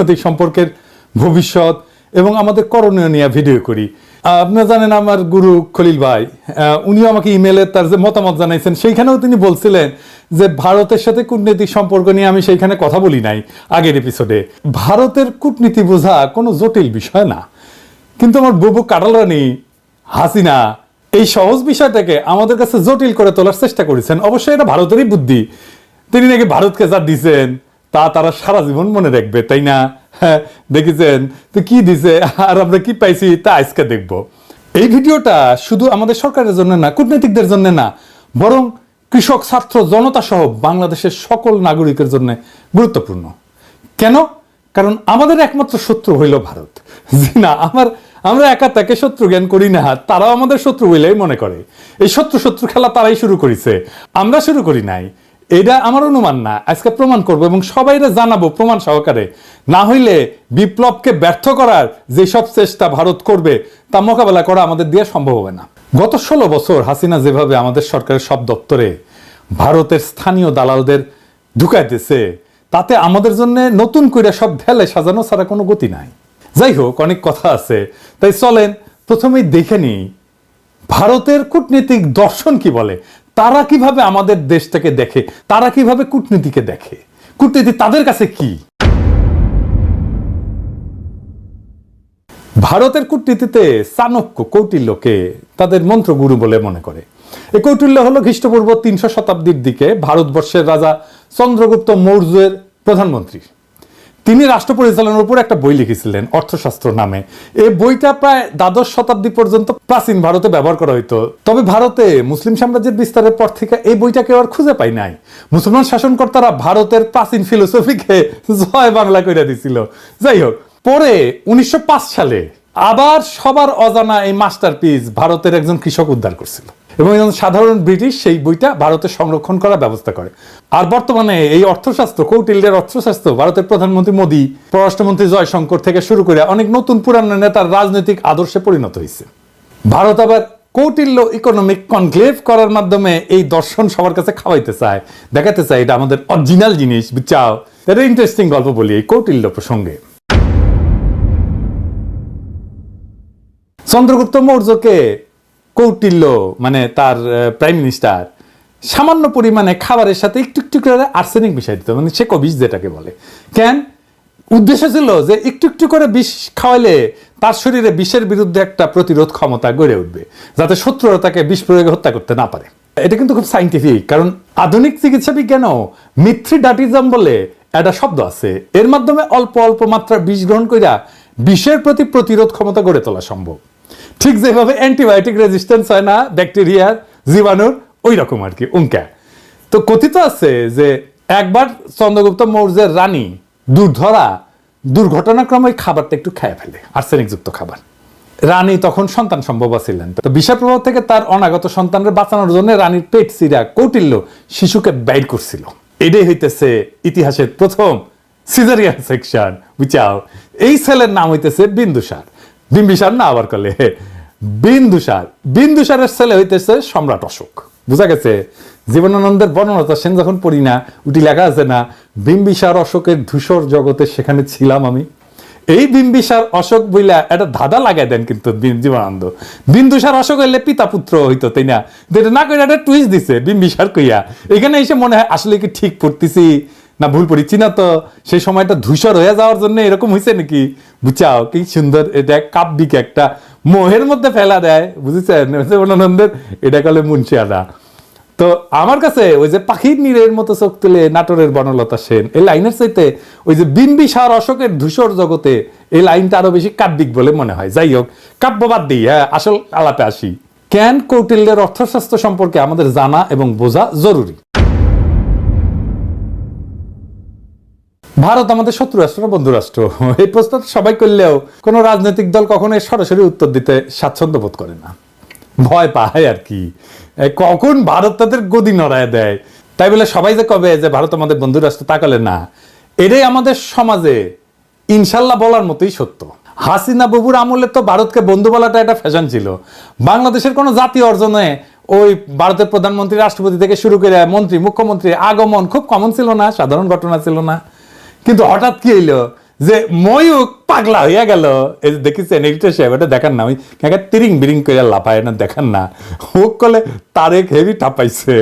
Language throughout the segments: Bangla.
কূটনৈতিক সম্পর্কের ভবিষ্যৎ এবং আমাদের করণীয় নিয়ে ভিডিও করি। আপনারা জানেন আমার গুরু খলিল ভাই উনিও আমাকে ইমেলে তার যে মতামত জানাইছেন, সেইখানেও তিনি বলছিলেন যে ভারতের সাথে কূটনৈতিক সম্পর্ক নিয়ে আমি সেইখানে কথা বলি নাই আগের এপিসোডে ভারতের কূটনীতি বোঝা কোনো জটিল বিষয় না। কিন্তু আমার বুবু কাটালানি হাসিনা, এই সহজ বিষয়টাকে আমাদের কাছে জটিল করে তোলার চেষ্টা করেছেন। অবশ্যই এটা ভারতেরই বুদ্ধি। তিনি নাকি ভারতকে যা দিছেন তা তারা সারা জীবন মনে রাখবে, তাই না? হ্যাঁ দেখেছেন? তো কি দিছে? আর আমরা কি পাইছি? তা আজকে দেখব। এই ভিডিওটা শুধু আমাদের সরকারের জন্য না, কূটনীতিকদের জন্য না, বরং কৃষক, ছাত্র, জনতা সহ বাংলাদেশের সকল নাগরিকের জন্য গুরুত্বপূর্ণ। কেন? কারণ আমাদের একমাত্র শত্রু হইল ভারত। জি না, আমার, আমরা একা তাকে শত্রু জ্ঞান করি না, তারাও আমাদের শত্রু হইলেই মনে করে। এই শত্রু শত্রু খেলা তারাই শুরু করেছে। আমরা শুরু করি নাই। এটা আমার অনুমান না, আজকে প্রমাণ করব এবং সবাইরে জানাব প্রমাণ সহকারে। না হইলে বিপ্লবকে ব্যর্থ করার যেসব চেষ্টা ভারত করবে, তা মোকাবেলা করা আমাদের দিয়ে সম্ভব হবে না। গত ষোলো বছর হাসিনা যেভাবে আমাদের সরকারের সব দপ্তরে ভারতের স্থানীয় দালালদের ঢুকাইতেছে তাতে আমাদের জন্য নতুন করে সব ঢেলে সাজানো ছাড়া কোনো গতি নাই। যাই হোক, অনেক কথা আছে। তাই চলেন, প্রথমেই দেখে নিই, ভারতের কূটনীতিক দর্শন কি বলে? তারা কীভাবে আমাদের দেশটাকে দেখে? তারা কীভাবে কূটনীতিকে দেখে? কূটনীতি তাদের কাছে কি? ভারতের কূটনীতিতে চাণক্য কৌটিল্যকে তাদের মন্ত্রগুরু বলে মনে করে। এই কৌটিল্য হলো খ্রিস্টপূর্ব তিনশো শতাব্দীর দিকে ভারতবর্ষের রাজা চন্দ্রগুপ্ত মৌর্যের প্রধানমন্ত্রী। তিনি রাষ্ট্র পরিচালনার উপর একটা বই লিখেছিলেন, অর্থশাস্ত্র নামে। এই বইটা প্রায় দ্বাদশ শতাব্দী পর্যন্ত প্রাচীন ভারতে ব্যবহার করা হইতো। তবে ভারতে মুসলিম সাম্রাজ্যের বিস্তারের পর থেকে এই বইটা কেউ আর খুঁজে পাই নাই। মুসলমান শাসনকর্তারা ভারতের প্রাচীন ফিলোসফিকে জয় বাংলা করে দিছিল। যাই হোক, পরে উনিশশো পাঁচ সালে আবার সবার অজানা এই মাস্টারপিস ভারতের একজন কৃষক উদ্ধার করছিল। এবং একজন সাধারণ ব্রিটিশ সেই বইটা ভারতে সংরক্ষণ করার ব্যবস্থা করে। আর বর্তমানে এই অর্থশাস্ত্র, কৌটিল্যের অর্থশাস্ত্র ভারতের প্রধানমন্ত্রী মোদী, পররাষ্ট্রমন্ত্রী জয়শঙ্কর থেকে শুরু করে অনেক নতুন পুরানো নেতার রাজনৈতিক আদর্শে পরিণত হয়েছে। ভারত আবার কৌটিল্য ইকোনমিক কনক্লেভ করার মাধ্যমে এই দর্শন সবার কাছে খাওয়াইতে চায় দেখাতে চায়। এটা আমাদের অরিজিনাল জিনিস চাও এটা ইন্টারেস্টিং গল্প বলি এই কৌটিল্য প্রসঙ্গে। চন্দ্রগুপ্ত মৌর্যকে কৌটিল্য মানে তার প্রাইম মিনিস্টার সামান্য পরিমাণে খাবারের সাথে একটু একটু করে আর্সেনিক মিশাই দিত মানে সে বিষ যেটাকে বলে। কেন? উদ্দেশ্য ছিল যে একটু একটু করে বিষ খাওয়াইলে তার শরীরে বিষের বিরুদ্ধে একটা প্রতিরোধ ক্ষমতা গড়ে উঠবে, যাতে শত্রুরা তাকে বিষ প্রয়োগে হত্যা করতে না পারে। এটা কিন্তু খুব সাইন্টিফিক কারণ আধুনিক চিকিৎসা বিজ্ঞানও মিথ্রিডাটিজম বলে একটা শব্দ আছে। এর মাধ্যমে অল্প অল্প মাত্রার বিষ গ্রহণ করিয়া বিষের প্রতি প্রতিরোধ ক্ষমতা গড়ে তোলা সম্ভব। ঠিক যেভাবে অ্যান্টিবায়োটিক রেজিস্ট্যান্স হয় না ব্যাকটেরিয়ার জীবাণুর ওই রকম আর কি উঙ্কা তো কথিত আছে যে একবার চন্দ্রগুপ্ত মৌর্যের রানী দুর্ধরা দুর্ঘটনাক্রমে ওই খাবারটা একটু খেয়ে ফেলে আর্সেনিকযুক্ত খাবার। রানী তখন সন্তান সম্ভব ছিলেন। তো বিষয় প্রভাব থেকে তার অনাগত সন্তানের বাঁচানোর জন্য রানীর পেট সিরা কৌটিল্য শিশুকে ব্যয় করছিল। এটাই হইতেছে ইতিহাসের প্রথম সিজারিয়ান সেকশন বুঝাও। এই ছেলের নাম হইতেছে বিন্দুসার। বিম্বিসার না আবার কলে বিন্দুসার। বিন্দুসারের ছেলে হইতেছে সম্রাট অশোক। বুঝা গেছে? জীবনানন্দের বর্ণনা সেন যখন পড়ি না, উটি লেখা আছে না, বিম্বিসার অশোকের ধূসর জগতে সেখানে ছিলাম আমি। এই বিম্বিসার অশোক বইলা একটা ধাঁধা লাগাই দেন কিন্তু জীবনানন্দ। বিন্দুসার অশোক হইলে পিতা পুত্র হইতো, তাই না? এটা না কইরা একটা টুইস্ট দিছে বিম্বিসার কইয়া। এখানে এসে মনে হয়, আসলে কি ঠিক পড়তেছি না, ভুল পড়িছি না তো? সেই সময়টা ধূসর হয়ে যাওয়ার জন্য এরকম হয়েছে নাকি? বুঝাও, কি সুন্দর, এটা কাব্যিক একটা মোহের মধ্যে ফেলা দেয়, বুঝেছেন? জীবনানন্দের এটা কালে মুন্সিয়ারা তো আমার কাছে ওই যে পাখির নীরের মতো চোখ তুলে নাটোরের বনলতা সেন, এই লাইনের চাইতে ওই যে বিম্বিসার অশোকের ধূসর জগতে এই লাইনটা আরও বেশি কাব্যিক বলে মনে হয়। যাই হোক কাব্যবাদ দিই হ্যাঁ আসল আলাপে আসি। কেন কৌটিল্যের অর্থশাস্ত্র সম্পর্কে আমাদের জানা এবং বোঝা জরুরি? ভারত আমাদের শত্রু রাষ্ট্র বন্ধু রাষ্ট্র? এই প্রশ্ন সবাই করলেও কোনো রাজনৈতিক দল কখনো সরাসরি উত্তর দিতে স্বাচ্ছন্দ্য বোধ করে না। ভয় পায় আর কি। কখন ভারত তাদের গদি নড়ায় দেয়? তাই বলে সবাই যে কবে যে ভারত আমাদের বন্ধু রাষ্ট্র তাকালে না, এটাই আমাদের সমাজে ইনশাল্লাহ বলার মতোই সত্য। হাসিনা বাবুর আমলে তো ভারতকে বন্ধু বলাটা একটা ফ্যাশন ছিল। বাংলাদেশের কোনো জাতীয় অর্জনে ওই ভারতের প্রধানমন্ত্রী, রাষ্ট্রপতি থেকে শুরু করে মন্ত্রী মুখ্যমন্ত্রী আগমন খুব কমন ছিল না, সাধারণ ঘটনা ছিল না। কিন্তু হঠাৎ কি হইল যে ময়ূক পাগলা হইয়া গেল। এই যে দেখেছেন এডিটর সাহেব এটা দেখান না। ওই কাকা তিরিং বিরিং করে লাফায় না দেখান না। ও কলে তারেক হেভি টাপাইছে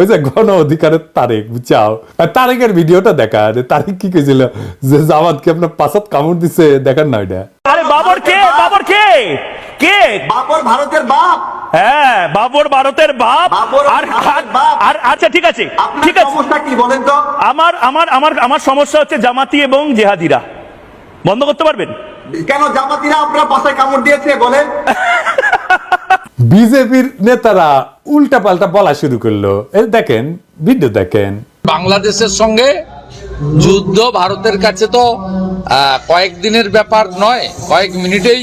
ওই যে গণ অধিকারের তারেক বুঝাও? আর তারেকের ভিডিওটা দেখা যে তারেক কি কইছিল? যে জামাতকে আপনার পাশাত কামড় দিছে? দেখান না ওইটা। আরে বাবর কে? বাবর কে? কে? বাবর ভারতের বাপ। হ্যাঁ বাবর ভারতের বাপ বাবর আর আর আচ্ছা ঠিক আছে ঠিক আছে। সমস্যা কি বলেন তো? আমার আমার আমার আমার সমস্যা হচ্ছে জামাতি এবং জেহাদিরা। বন্ধ করতে পারবেন? কেন জামাতিরা আপনার পাশায় কামড় দিয়েছে বলেন? বিজেপির নেতারা উল্টা পাল্টা বলা শুরু করল। এই দেখেন ভিডিও দেখেন। বাংলাদেশের সঙ্গে যুদ্ধ ভারতের কাছে তো আহ, কয়েকদিনের ব্যাপার নয় কয়েক মিনিটেই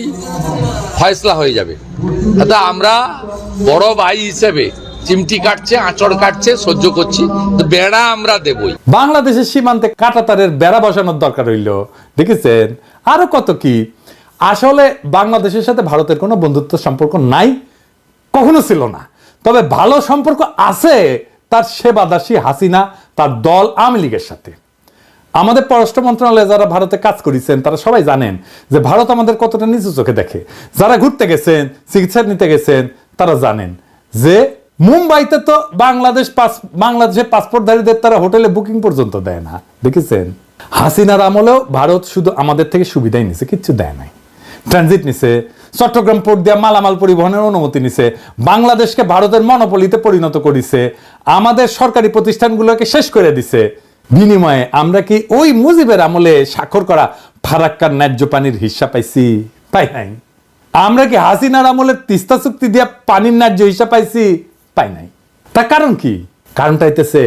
ফয়সলা হয়ে যাবে। তা আমরা বড় ভাই হিসেবে চিমটি কাটছে, আঁচড় কাটছে, সহ্য করছি বেড়া আমরা দেবই। বাংলাদেশের সীমান্তে কাটাতারের বেড়া বসানোর দরকার হইল। দেখেছেন? আরও কত কি? আসলে বাংলাদেশের সাথে ভারতের কোনো বন্ধুত্ব সম্পর্ক নাই, কখনো ছিল না। তবে ভালো সম্পর্ক আছে তার সেবাদাসী হাসিনা, তার দল আওয়ামী লীগের সাথে। আমাদের পররাষ্ট্র মন্ত্রণালয়ে যারা ভারতে কাজ করেছেন, তারা সবাই জানেন যে ভারত আমাদের কতটা নিচু চোখে দেখে। যারা ঘুরতে গেছেন, চিকিৎসা নিতে গেছেন, তারা জানেন যে মুম্বাইতে তো বাংলাদেশ পাস বাংলাদেশের পাসপোর্টধারীদের তারা হোটেলে বুকিং পর্যন্ত দেয় না। দেখেছেন? হাসিনার আমলেও ভারত শুধু আমাদের থেকে সুবিধাই নিছে, কিচ্ছু দেয় নাই। ট্রানজিট নিছে, চট্টগ্রাম পোর্ট দিয়া মালামাল পরিবহনের অনুমতি নিছে, বাংলাদেশকে ভারতের মনোপলিতে পরিণত করেছে, আমাদের সরকারি প্রতিষ্ঠানগুলোকে শেষ করে দিছে। বিনিময়ে আমরা কি ওই মুজিবের আমলে স্বাক্ষর করা ফারাক্কার ন্যায্য পানির হিস্সা পাইছি? পাই নাই। আমরা কি হাসিনার আমলে তিস্তা চুক্তি দিয়া পানির ন্যায্য হিসাব পাইছি? পাই নাই। তার কারণ কি? কারণটা হইতেছে,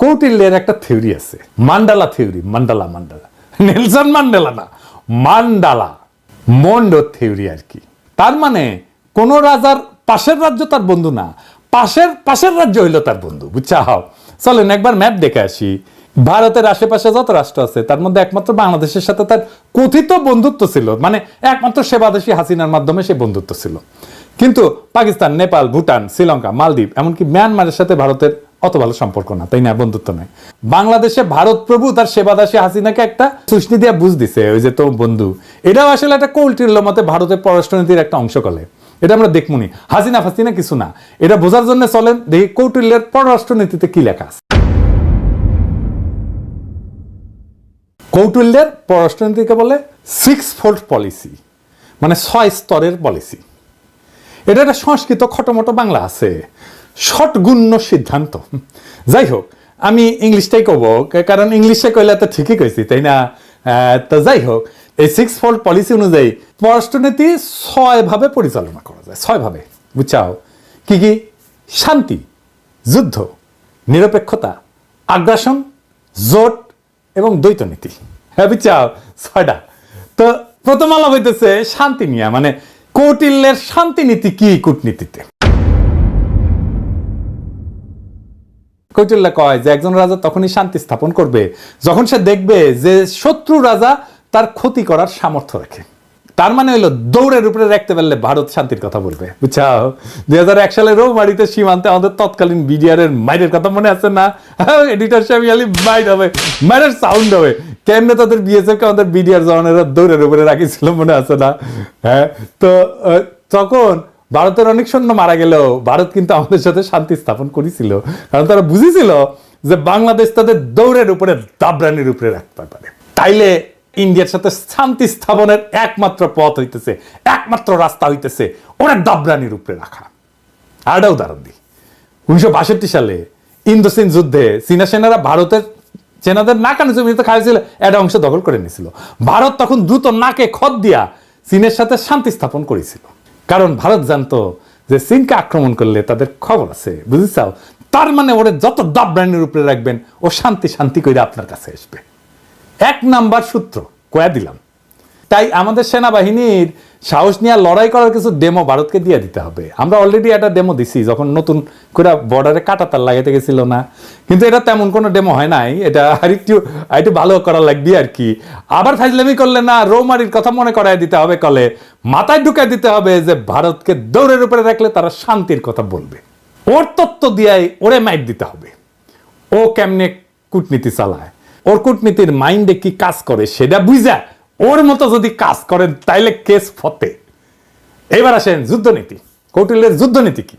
কৌটিল্যের একটা থিওরি আছে। Mandala theory, mandala mandala. Nelson Mandela না, মান্ডালা। মন্ড থিওরি আর কি। তার মানে কোন রাজার পাশের রাজ্য তার বন্ধু না, পাশের পাশের রাজ্য হইল তার বন্ধু বুঝছা হও চলেন একবার ম্যাপ দেখে আসি। ভারতের আশেপাশে যত রাষ্ট্র আছে, তার মধ্যে একমাত্র বাংলাদেশের সাথে তার কথিত বন্ধুত্ব ছিল। মানে একমাত্র সেবাদেশী হাসিনার মাধ্যমে সে বন্ধুত্ব ছিল। কিন্তু পাকিস্তান, নেপাল, ভুটান, শ্রীলঙ্কা, মালদ্বীপ, এমনকি মিয়ানমারের সাথে ভারতের অত ভালো সম্পর্ক না, তাই না? বন্ধুত্ব নাই। বাংলাদেশে ভারত প্রভু, তার সেবাদাসী হাসিনাকে একটা সুষ্টি দিয়া বুঝ দিছে, ওই যে তো বন্ধু। এটাও আসলে একটা কৌটিল্য মতে ভারতের পররাষ্ট্রনীতির একটা অংশ কলে এটা আমরা দেখমুনি। হাসিনা ফাসিনা কিছু না। এটা বোঝার জন্য চলেন, দেখি কৌটিল্যের পররাষ্ট্রনীতিতে কি লেখা আছে। কৌটিল্যের পররাষ্ট্রনীতিকে বলে সিক্স ফোল্ড পলিসি মানে ছয় স্তরের পলিসি এটা একটা সংস্কৃত খটোমটো বাংলা আছে। ষটগুণ্য সিদ্ধান্ত। যাই হোক, আমি ইংলিশটাই কব কারণ ইংলিশে কইলে তো ঠিকই কইছি, তাই না? তো যাই হোক, এই সিক্স ফোল্ড পলিসি অনুযায়ী পররাষ্ট্রনীতি ছয় ভাবে পরিচালনা করা যায় ছয় ভাবে বুঝছাও? কি কি? শান্তি, যুদ্ধ, নিরপেক্ষতা, আগ্রাসন, জোট এবং দ্বৈত নীতি। হ্যাঁ চাও ছয়টা। তো প্রথম আলো হইতেছে শান্তি নিয়ে মানে কৌটিল্যের শান্তি নীতি কি কূটনীতিতে? কৌটিল্য কয় যে, একজন রাজা তখনই শান্তি স্থাপন করবে যখন সে দেখবে যে শত্রু রাজা তার ক্ষতি করার সামর্থ্য রাখে। তার মানে হইল দৌড়ের উপরে রাখতে পারলে ভারত শান্তির কথা বলবে। বুঝছাও? দুই হাজার এক সালে রৌমারিতে সীমান্তে আমাদের তৎকালীন বিডিআর এর মাইরের কথা মনে আছে না? এডিটর সাহেব খালি মাইর হবে, মাইরের সাউন্ড হবে। কেমনে তাদের বিএসএফ কে আমাদের বিডিআর জওয়ানেরা দৌড়ের উপরে রাখিছিল মনে আছে না? হ্যাঁ তো তখন ভারতের অনেক সৈন্য মারা গেলেও ভারত কিন্তু আমাদের সাথে শান্তি স্থাপন করেছিল। কারণ তারা বুঝেছিল যে বাংলাদেশ তাদের দৌড়ের উপরে, দাবরানির উপরে রাখতে পারে। তাইলে ইন্ডিয়ার সাথে শান্তি স্থাপনের একমাত্র পথ হইতেছে, একমাত্র রাস্তা হইতেছে, ওরা দাবরানির উপরে রাখা। আরেকটা উদাহরণ দিই। উনিশশো বাষট্টি সালে ইন্দোসিন যুদ্ধে চীনা সেনারা ভারতের সেনাদের নাকানি জমিতে খাইছিল একটা অংশ দখল করে নিয়েছিল। ভারত তখন দ্রুত নাকে খত দিয়া চীনের সাথে শান্তি স্থাপন করেছিল। কারণ ভারত জানতো যে চীনকে আক্রমণ করলে তাদের খবর আছে বুঝেছাও তার মানে ওরে যত দাবরানির উপরে রাখবেন, ও শান্তি শান্তি করে আপনার কাছে আসবে। এক নাম্বার সূত্র, কয়া দিলাম। তাই আমাদের সেনাবাহিনীর সাহস নিয়ে লড়াই করার কিছু ডেমো ভারতকে দিয়ে দিতে হবে। আমরা অলরেডি একটা ডেমো দিছি, যখন নতুন করে বর্ডারে কাটাতার লাগাইতে গেছিল না। কিন্তু এটা তেমন কোনো ডেমো হয় নাই, এটা আরেকটু আরেকটু ভালো করা লাগবে আর কি। আবার ফাইজলামি করলে না, রৌমারির কথা মনে করাই দিতে হবে কলে। মাথায় ঢুকাই দিতে হবে যে ভারতকে দৌড়ের উপরে রাখলে তারা শান্তির কথা বলবে। ওর তত্ত্ব দিয়াই ওরে মাইট দিতে হবে। ও কেমনে কূটনীতি চালায়? ওর কূটনীতির মাইন্ডে কি কাজ করে সেটা বুঝা ওর মতো যদি কাজ করেন তাইলে কেস ফতে। এবার আসেন যুদ্ধনীতি। কৌটিল্যের যুদ্ধনীতি কি?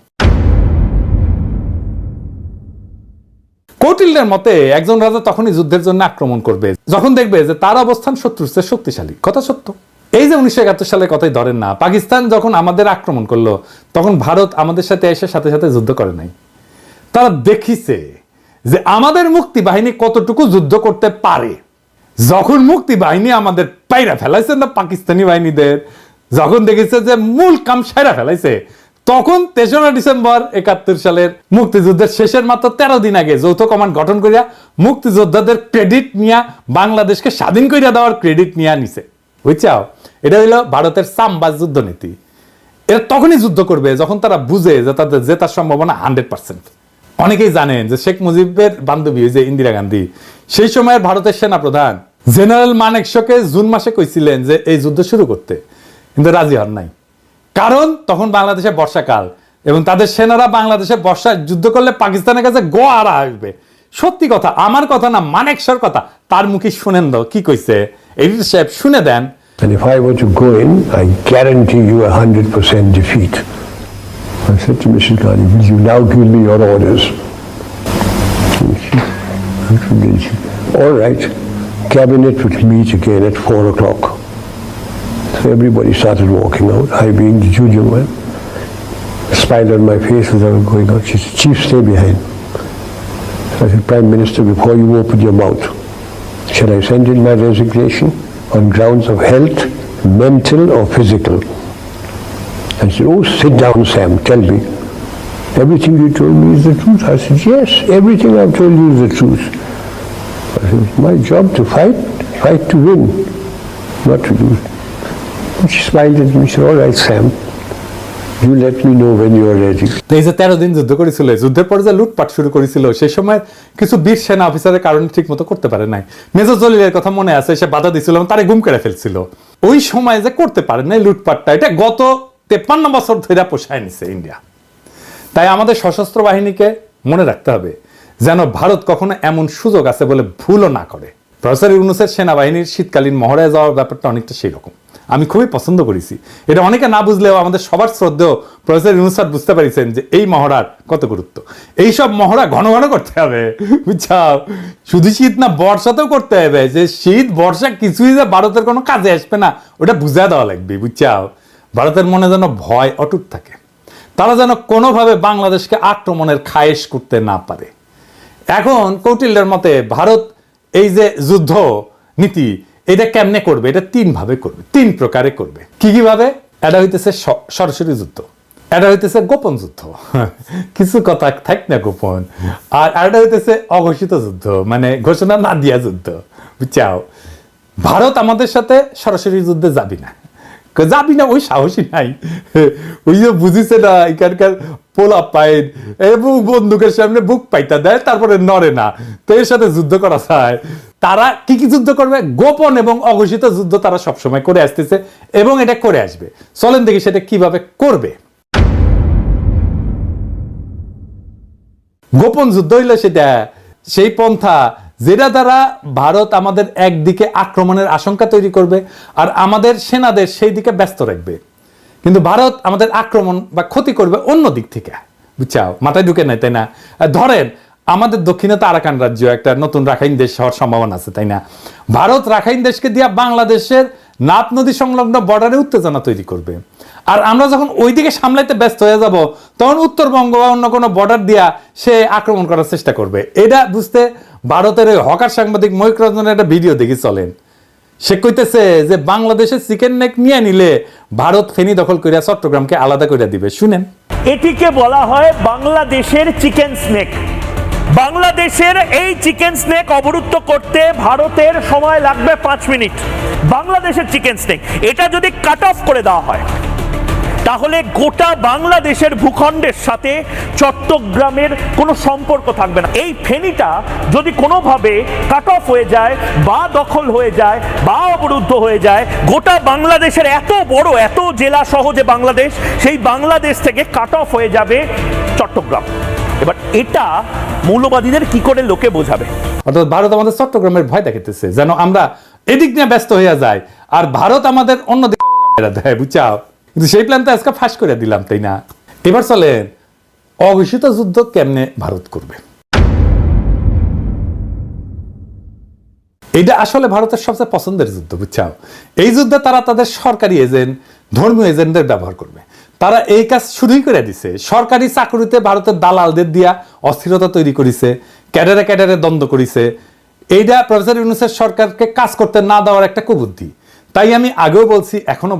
কৌটিল্যের মতে, একজন রাজা তখনই যুদ্ধের জন্য আক্রমণ করবে, যখন দেখবে যে তার অবস্থান শত্রুর চেয়ে শক্তিশালী। কথা সত্য। এই যে উনিশশো একাত্তর সালের কথাই ধরেন না, পাকিস্তান যখন আমাদের আক্রমণ করল, তখন ভারত আমাদের সাথে এসে সাথে সাথে যুদ্ধ করে নাই। তারা দেখিছে যে আমাদের মুক্তি বাহিনী কতটুকু যুদ্ধ করতে পারে? যখন মুক্তি বাহিনী আমাদের পাইরা ফেলাইছে না পাকিস্তানি বাহিনীদের, যখন দেখেছে যে মূল কাম সাইরা ফেলাইছে, তখন তেসরা ডিসেম্বর একাত্তর সালের মুক্তিযুদ্ধের শেষের মাত্র তেরো দিন আগে যৌথ কমান্ড গঠন করিয়া মুক্তিযোদ্ধাদের ক্রেডিট নিয়া বাংলাদেশকে স্বাধীন করিয়া দেওয়ার ক্রেডিট নিয়া নিছে। বুঝছাও? এটা হইল ভারতের সাম্বাজ যুদ্ধনীতি। এরা তখনই যুদ্ধ করবে যখন তারা বুঝে যে তাদের জেতার সম্ভাবনা হান্ড্রেড পার্সেন্ট অনেকেই জানেন যে শেখ মুজিবের বান্ধবী যে ইন্দিরা গান্ধী সেই সময়ের ভারতের সেনা প্রধান জেনারেল মানেকশকে জুন মাসে কইছিলেন যে এই যুদ্ধ শুরু করতে কিন্তু রাজি হন নাই। কারণ তখন বাংলাদেশে বর্ষাকাল এবং তাদের সেনারা বাংলাদেশে বর্ষা যুদ্ধ করলে পাকিস্তানের কাছে গোয়ারা আসবে। সত্যি কথা আমার কথা না মানেকশর কথা তার মুখে শুনেন দাও কি কইছে? এডিটর সাহেব শুনে দেন। And if I were to go in, I guarantee you a 100% defeat. I said to Mrs. Ghani, will you now give me your orders? All right, cabinet will meet again at 4 o'clock. So everybody started walking out, I being the junior one. A smile on my face as I was going out. She said, Chief, stay behind. I said, Prime Minister, before you open your mouth, shall I send in my resignation on grounds of health, mental or physical? I said, oh, sit down, Sam, tell me. Everything you told me is the truth. I said, yes, everything I've told you is the truth. I said, it's my job to fight, fight to win, not to lose. And she smiled at me, she said, all right, Sam, you let me know when you are ready. এই যে তেরো দিন যুদ্ধ করেছিল যুদ্ধের পরে যে লুটপাট শুরু করেছিল সেই সময় কিছু বীর সেনা অফিসারের কারণে ঠিক মতো করতে পারে নাই মেজর জলিলের কথা মনে আছে সে বাধা এবং তারে গুম করে ফেলছিল ওই সময় যে করতে পারে নাই লুটপাটটা এটা গত তেপ্পান্ন বছর ধরে পোষায় নিছে ইন্ডিয়া। তাই আমাদের সশস্ত্র বাহিনীকে মনে রাখতে হবে যেন ভারত কখনো এমন সুযোগ আছে বলে ভুলও না করে। প্রফেসর ইউনুসের সেনাবাহিনীর শীতকালীন মহড়ায় যাওয়ার ব্যাপারটা অনেকটা সেই রকম আমি খুবই পছন্দ করেছি। এটা অনেকে না বুঝলেও আমাদের সবার শ্রদ্ধেয় প্রফেসর ইউনুস স্যার বুঝতে পারিছেন যে এই মহড়ার কত গুরুত্ব। এইসব মহড়া ঘন ঘন করতে হবে, বুঝছাও? শুধু শীত না, বর্ষাতেও করতে হবে। যে শীত, বর্ষা কিছুই যে ভারতের কোনো কাজে আসবে না, ওটা বুঝা দেওয়া লাগবে, বুঝছাও? ভারতের মনে যেন ভয় অটুট থাকে। তারা যেন কোনোভাবে বাংলাদেশকে আক্রমণের খায়েশ করতে না পারে। এখন কৌটিল্যের মতে ভারত এই যে যুদ্ধ নীতি, এটা কেমনে করবে? এটা তিন ভাবে করবে, তিন প্রকারে করবে। কি কি ভাবে? এটা হইতেছে সরাসরি যুদ্ধ। এটা হইতেছে গোপন যুদ্ধ। কিছু কথা থাক না গোপন। আর এটা হইতেছে অঘোষিত যুদ্ধ মানে ঘোষণা না দিয়া যুদ্ধ। বুঝছাও? ভারত আমাদের সাথে সরাসরি যুদ্ধে যাবি না। যাবি না ওই সাহসী নাই ওই যে বুঝিছে না এখানকার পোলা পাইন এবং বন্দুকের সামনে বুক পাইতা দেয় তারপরে নড়ে না তো এর সাথে যুদ্ধ করা যায় তারা কি কি যুদ্ধ করবে গোপন এবং অঘোষিত যুদ্ধ তারা সবসময় করে আসতেছে এবং এটা করে আসবে চলেন দেখি সেটা কীভাবে করবে গোপন যুদ্ধ হইলে সেটা সেই পন্থা যেটা দ্বারা ভারত আমাদের একদিকে আক্রমণের আশঙ্কা তৈরি করবে আর আমাদের সেনাদের সেই দিকে ব্যস্ত রাখবে। কিন্তু ভারত আমাদের আক্রমণ বা ক্ষতি করবে অন্য দিক থেকে। বুঝছাও? মাথায় ঢুকে নাই, তাই না? ধরেন, আমাদের দক্ষিণে তো আরাকান রাজ্য, একটা নতুন রাখাইন দেশ হওয়ার সম্ভাবনা আছে, তাই না? ভারত রাখাইন দেশকে দিয়া বাংলাদেশের নাপ নদী সংলগ্ন বর্ডারে উত্তেজনা তৈরি করবে। আর আমরা যখন ওইদিকে সামলাইতে ব্যস্ত হয়ে যাব, তখন উত্তরবঙ্গ বা অন্য কোনো বর্ডার দিয়া সে আক্রমণ করার চেষ্টা করবে। এটা বুঝতে ভারতের ওই হকার সাংবাদিক ময়ূক রঞ্জনের একটা ভিডিও দেখি, চলেন। সে কইতেছে যে, বাংলাদেশে চিকেন নেক নিয়ে নিলে ভারত ফেনি দখল করিয়া চট্টগ্রামকে আলাদা করে দিবে। শুনেন। এটিকে বলা হয় বাংলাদেশের চিকেন স্নেক বাংলাদেশের এই চিকেন স্নেক অবরুদ্ধ করতে ভারতের সময় লাগবে পাঁচ মিনিট। বাংলাদেশের চিকেন স্নেক, এটা যদি কাট অফ করে দেওয়া হয়, তাহলে গোটা বাংলাদেশের ভূখণ্ডের সাথে চট্টগ্রামের কোনো সম্পর্ক থাকবে না। এই ফেনীটা যদি কোনোভাবে কাট অফ হয়ে যায়, বা দখল হয়ে যায়, বা অবরুদ্ধ হয়ে যায়, গোটা বাংলাদেশের এত বড়, এত জেলা সহ যে বাংলাদেশ, সেই বাংলাদেশ থেকে কাট অফ হয়ে যাবে চট্টগ্রাম। এটা মৌলবাদীদের কি করে লোকে বোঝাবে? অর্থাৎ ভারত আমাদের চট্টগ্রামের ভয় দেখাতেছে যেন আমরা এদিক নিয়ে ব্যস্ত হইয়া যাই, আর ভারত আমাদের অন্য দেয় বুঝছাও কিন্তু সেই আজকে ফাঁস করে দিলাম, তাই না? এবার চলেন, অঘোষিত যুদ্ধ কেমনে ভারত করবে? এটা আসলে ভারতের সবচেয়ে পছন্দের যুদ্ধ বুঝছাও এই যুদ্ধে তারা তাদের সরকারি এজেন্ট ধর্মীয় এজেন্টদের ব্যবহার করবে। তারা এই কাজ শুরুই করে দিছে। সরকারি চাকরিতে ভারতের দালালদের দিয়া অস্থিরতা তৈরি করেছে, ক্যাডারে ক্যাডারে দ্বন্দ্ব করেছে। এইটা প্রফেসর ইউনুসের সরকারকে কাজ করতে না দেওয়ার একটা কুবুদ্ধি। তাই আমি আগেও বলছি এখনও বলি